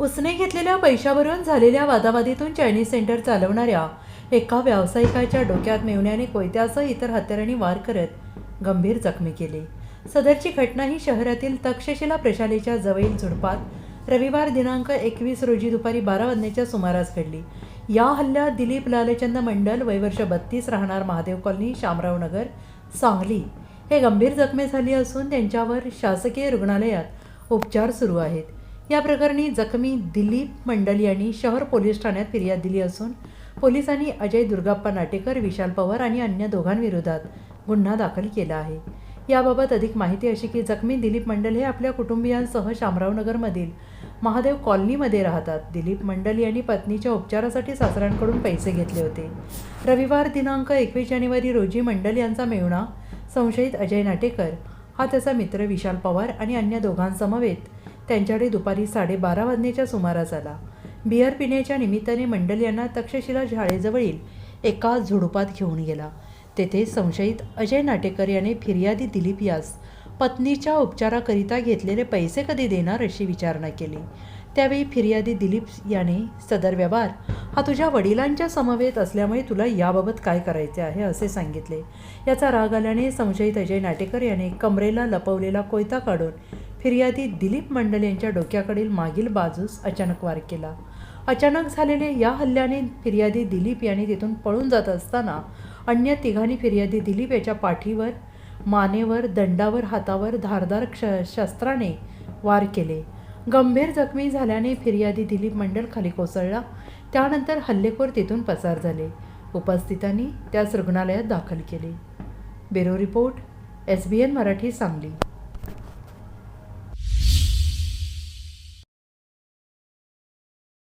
उसने घेतलेल्या पैशावरून झालेल्या वादावादीतून चायनीज सेंटर चालवणाऱ्या एका व्यावसायिकाच्या डोक्यात मेवण्याने कोयत्यासह इतर हत्यारांनी वार करत गंभीर जखमी केले. सदरची घटना ही शहरातील तक्षशिला प्रशालेच्या जवळील झुडपात रविवार दिनांक एकवीस रोजी दुपारी बारा वाजण्याच्या सुमारास घडली. या हल्ल्यात दिलीप लालचंद मंडल वयवर्ष बत्तीस राहणार महादेव कॉलनी शामराव नगर सांगली हे गंभीर जखमी झाली असून त्यांच्यावर शासकीय रुग्णालयात उपचार सुरू आहेत. या प्रकरणी जखमी दिलीप मंडल यांनी शहर पोलीस ठाण्यात फिर्याद दिली असून पोलिसांनी अजय दुर्गाप्पा नाटेकर विशाल पवार आणि अन्य दोघांविरोधात गुन्हा दाखल केला आहे. याबाबत अधिक माहिती अशी की जखमी दिलीप मंडल हे आपल्या कुटुंबियांसह शामरावनगरमधील महादेव कॉलनीमध्ये राहतात. दिलीप मंडल यांनी पत्नीच्या उपचारासाठी सासऱ्यांकडून पैसे घेतले होते. रविवार दिनांक एकवीस जानेवारी रोजी मंडल यांचा मेहुणा संशयित अजय नाटेकर हा त्याचा मित्र विशाल पवार आणि अन्य दोघांसमवेत त्यांच्याकडे दुपारी साडेबारा वाजण्याच्या सुमारास आला. बियर पिण्याच्या निमित्ताने मंडल यांना तक्षशिला शाळेजवळील एका झुडपात घेऊन गेला. तेथे संशयित अजय नाटेकर याने फिर्यादी दिलीप यास पत्नीच्या उपचाराकरिता घेतलेले पैसे कधी देणार अशी विचारणा केली. त्यावेळी फिर्यादी दिलीप याने सदर व्यवहार हा तुझ्या वडिलांच्या समवेत असल्यामुळे तुला याबाबत काय करायचे आहे? असे सांगितले. याचा राग आल्याने संशयित अजय नाटेकर याने कमरेला लपवलेला कोयता काढून फिर्यादी दिलीप मंडल यांच्या डोक्याकडील मागील बाजूस अचानक वार केला. अचानक झालेले या हल्ल्याने फिर्यादी दिलीप यांनी तिथून पळून जात असताना अन्य तिघांनी फिर्यादी दिलीप याच्या पाठीवर मानेवर दंडावर हातावर धारदार क्ष शस्त्राने वार केले. गंभीर जखमी झाल्याने फिर्यादी दिलीप मंडल खाली कोसळला. त्यानंतर हल्लेखोर तिथून पसार झाले. उपस्थितांनी त्यास रुग्णालयात दाखल केले. Bureau report S B N Marathi Sangli.